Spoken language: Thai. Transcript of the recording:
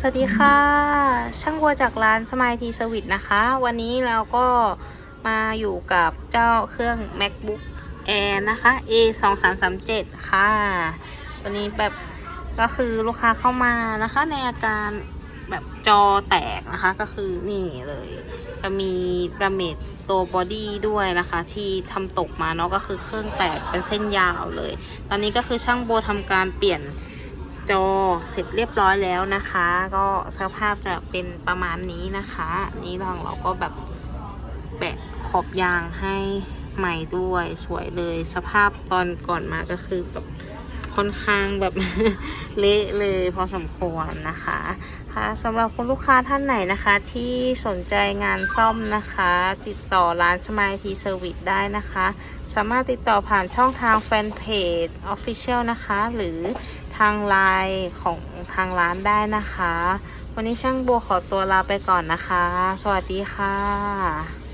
สวัสดีค่ะ ช่างบัวจากร้านสมายทีสวิตนะคะ วันนี้เราก็มาอยู่กับเจ้าเครื่อง macbook air นะคะ a 2 3 3 7ค่ะ วันนี้แบบก็คือลูกค้าเข้ามานะคะ ในอาการแบบจอแตกนะคะ ก็คือนี่เลยจะมีดาเมจตัวบอดี้ด้วยนะคะ ที่ทำตกมาเนาะก็คือเครื่องแตกเป็นเส้นยาวเลย ตอนนี้ก็คือช่างโบทำการเปลี่ยน จอเสร็จเรียบร้อยแล้วนะคะ ก็สภาพจะเป็นประมาณนี้นะคะ นี่ทางเราก็แบบแปะขอบยางให้ใหม่ด้วยสวยเลยสภาพตอนก่อนมาก็คือแบบค่อนข้างแบบเละเลยพอสมควรนะคะค่ะสำหรับคุณลูกค้าท่านไหนนะคะ ที่สนใจงานซ่อมนะคะ ติดต่อร้านสมายทีเซอร์วิสได้นะคะ สามารถติดต่อผ่านช่องทางแฟนเพจ Official นะคะ หรือ ทางไลน์ของทางร้านได้นะคะ วันนี้ช่างโบวขอตัวลาไปก่อนนะคะ สวัสดีค่ะ